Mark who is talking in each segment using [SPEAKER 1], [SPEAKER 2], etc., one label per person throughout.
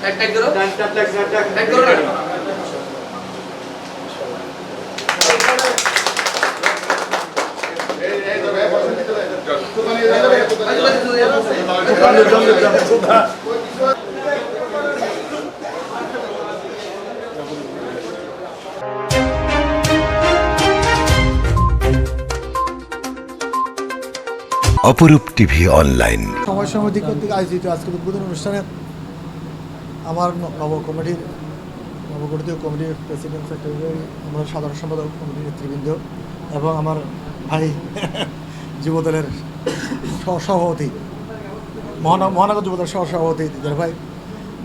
[SPEAKER 1] Tag tag করো tag করো না
[SPEAKER 2] অপরূপ টিভি অনলাইন।
[SPEAKER 3] সময় সমিতি কর্তৃক আয়োজিত আজকের উদ্বোধন অনুষ্ঠানে, আমার নব কমিটির, নবগঠিত কমিটির প্রেসিডেন্ট সেক্রেটারি আমার সাধারণ সম্পাদক, কমিটির নেতৃবৃন্দ এবং আমার ভাই যুবদলের সহ- সভাপতি মহানগর মহানগর যুবদলের সহ সভাপতি দিদার ভাই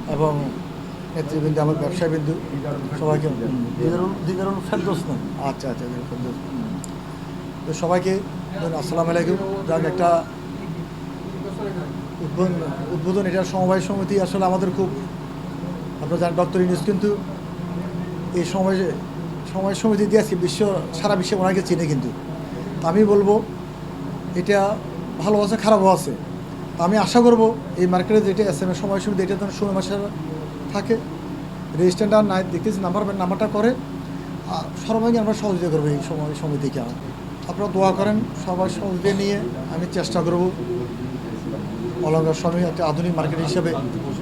[SPEAKER 3] এবং নেতৃবৃন্দ আমার ব্যবসায়ীবৃন্দ, সবাইকে দিদারুল দিদারুল ফেরদোস না আচ্ছা আচ্ছা ফেরদোস। তো সবাইকে আসসালামু আলাইকুম। যাক, একটা উদ্বোধন উদ্বোধন এটা সমবায় সমিতি আসলে আমাদের খুব, আপনারা জানেন ডক্টর ইউনুস কিন্তু এই সময় সময় সমিতি দিয়ে বিশ্ব, সারা বিশ্বে ওনাকে চিনে কিন্তু। আমি বলব, এটা ভালো আছে, খারাপও আছে। আমি আশা করব, এই মার্কেটে যেটা এস এম এ সময় সমিতি, এটা যেন সময় মাসে থাকে। রেজিস্ট্যান্ট আর নাই, দেখতেছি, নাম্বার, নাম্বারটা করে। সর্বাঙ্গে আমরা সহযোগিতা করব এই সময় সমিতিকে আপনারা দোয়া করেন সবার সহযোগিতা নিয়ে আমি চেষ্টা করব অলঙ্কার স্বামী একটা আধুনিক মার্কেট হিসেবে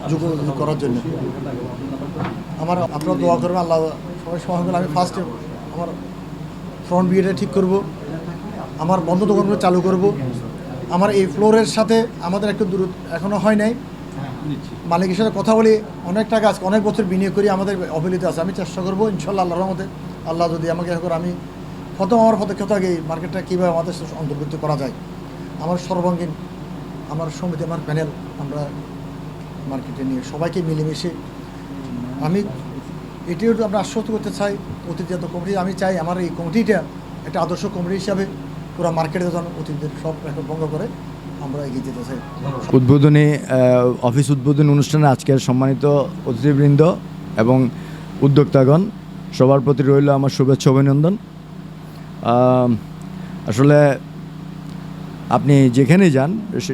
[SPEAKER 3] যুগ করার জন্য। আমার, আপনারা দোয়া করবেন, আল্লাহ সবাই সময় আমি ফার্স্টে আমার ফ্রন্ট বিয়েটা ঠিক করব, আমার বন্ধ দোকানগুলো চালু করব। আমার এই ফ্লোরের সাথে আমাদের একটু দূর এখনও হয় নাই। মালিকের সাথে কথা বলি, অনেক টাকা আজকে অনেক বছর বিনিয়োগ করি আমাদের অবহেলিত আছে। আমি চেষ্টা করব, ইনশাল্লাহ, আল্লাহর মধ্যে আল্লাহ যদি আমাকে এখন আমি প্রথম আমার পদক্ষেপ এই মার্কেটটা কীভাবে আমাদের সাথে অন্তর্ভুক্ত করা যায়। আমার সর্বাঙ্গীন, আমার সমিতি, আমার প্যানেল, আমরা মার্কেটে নিয়ে সবাইকে মিলেমিশে আমি এটিও আমরা আশ্বস্ত করতে চাই অতিথিজাত কমিটি, আমি চাই আমার এই কমিটিটা একটা আদর্শ কমিটি হিসাবে পুরো মার্কেটে যেন অতিথিদের সব রেকর্ড ভঙ্গ করে আমরা এগিয়ে যেতে চাই।
[SPEAKER 4] উদ্বোধনী অফিস উদ্বোধনী অনুষ্ঠানে আজকের সম্মানিত অতিথিবৃন্দ এবং উদ্যোক্তাগণ, সবার প্রতি রইল আমার শুভেচ্ছা, অভিনন্দন। আসলে আপনি যেখানেই যান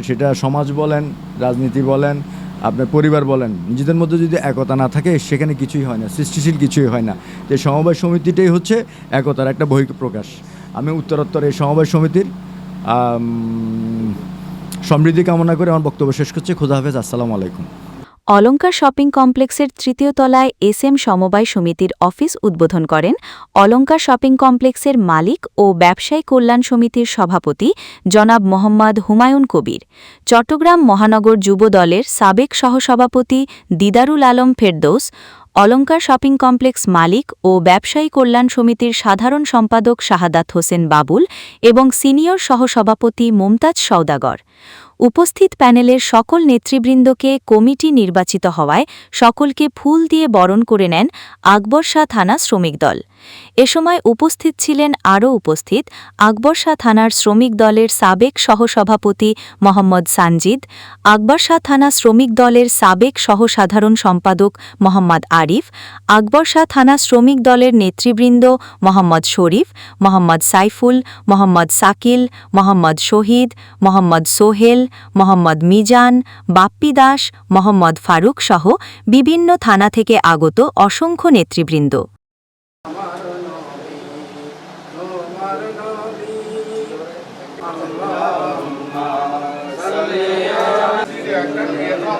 [SPEAKER 4] সেটা সমাজ বলেন, রাজনীতি বলেন, আপনার পরিবার বলেন, নিজেদের মধ্যে যদি একতা না থাকে, সেখানে কিছুই হয় না, সৃষ্টিশীল কিছুই হয় না। তো সমবায় সমিতিটাই হচ্ছে একতার একটা বহিঃপ্রকাশ আমি উত্তরোত্তর এই সমবায় সমিতির সমৃদ্ধি কামনা করে আমার বক্তব্য শেষ করছি। খোদা হাফেজ, আসসালামু আলাইকুম।
[SPEAKER 5] অলঙ্কার শপিং কমপ্লেক্সের তৃতীয় তলায় এস এম সমবায় সমিতির অফিস উদ্বোধন করেন অলঙ্কার শপিং কমপ্লেক্সের মালিক ও ব্যবসায়ী কল্যাণ সমিতির সভাপতি জনাব মোহাম্মদ হুমায়ুন কবির। চট্টগ্রাম মহানগর যুব দলের সাবেক সহসভাপতি দিদারুল আলম ফেরদৌস অলঙ্কার শপিং কমপ্লেক্স মালিক ও ব্যবসায়ী কল্যাণ সমিতির সাধারণ সম্পাদক শাহাদাত হোসেন বাবুল এবং সিনিয়র সহসভাপতি মুমতাজ সৌদাগর উপস্থিত প্যানেলের সকল নেতৃবৃন্দকে কমিটি নির্বাচিত হওয়ায় সকলকে ফুল দিয়ে বরণ করে নেন আকবর শাহ থানা শ্রমিক দল। এ সময় উপস্থিত ছিলেন আরও উপস্থিত আকবর শাহ থানার শ্রমিক দলের সাবেক সহসভাপতি মোহাম্মদ সানজিদ, আকবর শাহ থানা শ্রমিক দলের সাবেক সহসাধারণ সম্পাদক মোহাম্মদ আরিফ, আকবর শাহ থানা শ্রমিক দলের নেতৃবৃন্দ মোহাম্মদ শরীফ, মোহাম্মদ সাইফুল, মোহাম্মদ সাকিল, মোহাম্মদ শহীদ, মোহাম্মদ সোহেল, মোহাম্মদ মিজান, বাপ্পি দাস, মোহাম্মদ ফারুক সহ বিভিন্ন থানা থেকে আগত অসংখ্য নেতৃবৃন্দ।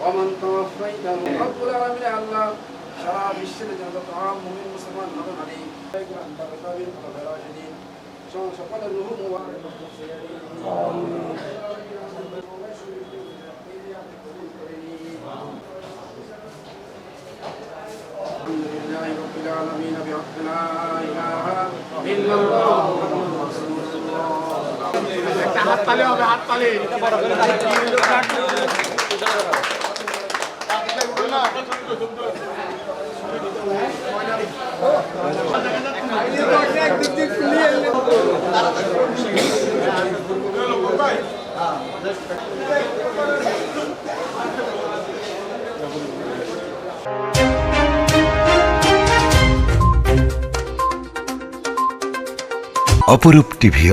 [SPEAKER 6] ومن توفيت رب العالمين الله شراب
[SPEAKER 1] الشرك وطعام من مسلمان نظر عليه أنت بطبيب وغير راشدين العالمين بحق لا اله الا الله محمد رسول الله হাততালি হবে হাততালি
[SPEAKER 2] অপরূপ টিভি